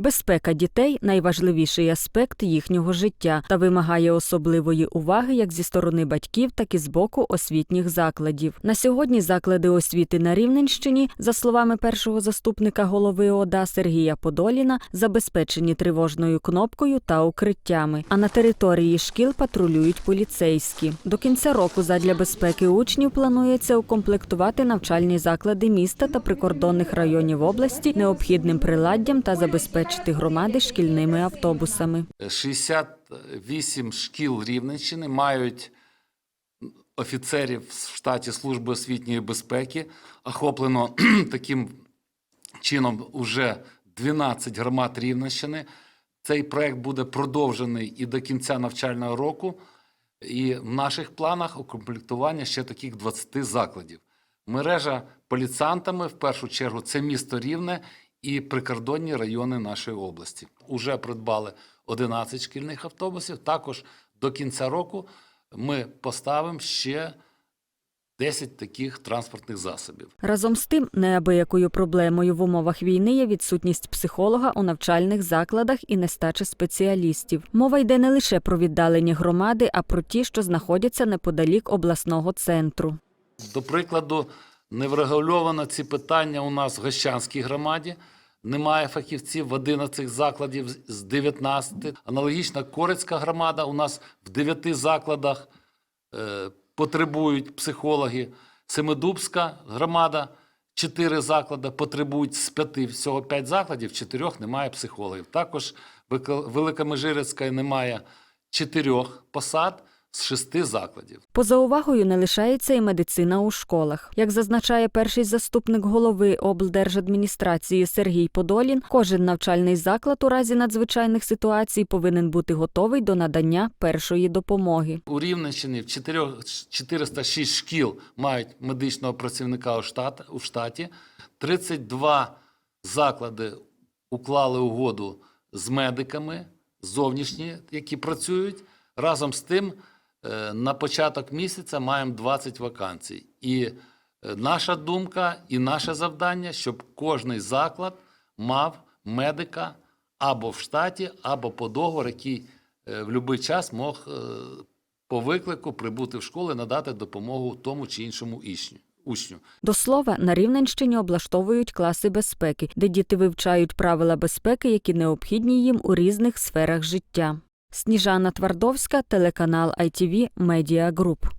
Безпека дітей найважливіший аспект їхнього життя та вимагає особливої уваги як зі сторони батьків, так і з боку освітніх закладів. На сьогодні заклади освіти на Рівненщині, за словами першого заступника голови ОДА Сергія Подоліна, забезпечені тривожною кнопкою та укриттями. А на території шкіл патрулюють поліцейські. До кінця року задля безпеки учнів планується укомплектувати навчальні заклади міста та прикордонних районів області необхідним приладдям та забезпечити громади шкільними автобусами. 68 шкіл Рівненщини мають офіцерів в штаті Служби освітньої безпеки. Охоплено таким чином уже 12 громад Рівненщини. Цей проект буде продовжений і до кінця навчального року. І в наших планах укомплектування ще таких 20 закладів. Мережа поліціантами, в першу чергу, це місто Рівне і прикордонні райони нашої області. Уже придбали 11 шкільних автобусів. Також до кінця року ми поставимо ще 10 таких транспортних засобів. Разом з тим, неабиякою проблемою в умовах війни є відсутність психолога у навчальних закладах і нестача спеціалістів. Мова йде не лише про віддалені громади, а про ті, що знаходяться неподалік обласного центру. До прикладу, не врегульовано ці питання у нас в Гощанській громаді. Немає фахівців в 11 закладів з- з 19. Аналогічна Корецька громада у нас в 9 закладах е, потребують психологи. Семидубська громада 4 заклади потребують з 5, всього 5 закладів, в 4 немає психологів. Також Великомежирицька немає 4 посад з 6 закладів. Поза увагою не лишається і медицина у школах. Як зазначає перший заступник голови облдержадміністрації Сергій Подолін, кожен навчальний заклад у разі надзвичайних ситуацій повинен бути готовий до надання першої допомоги. У Рівненщині в 4 406 шкіл мають медичного працівника у, штат, у штаті. 32 заклади уклали угоду з медиками зовнішні, які працюють. Разом з тим, на початок місяця маємо 20 вакансій. І е, наша думка і наше завдання, щоб кожний заклад мав медика або в штаті, або по договору, який е, в будь-який час мог е, по виклику прибути в школу і надати допомогу тому чи іншому ічню- учню. До слова, на Рівненщині облаштовують класи безпеки, де діти вивчають правила безпеки, які необхідні їм у різних сферах життя. Сніжана Твардовська, телеканал ITV Media Group.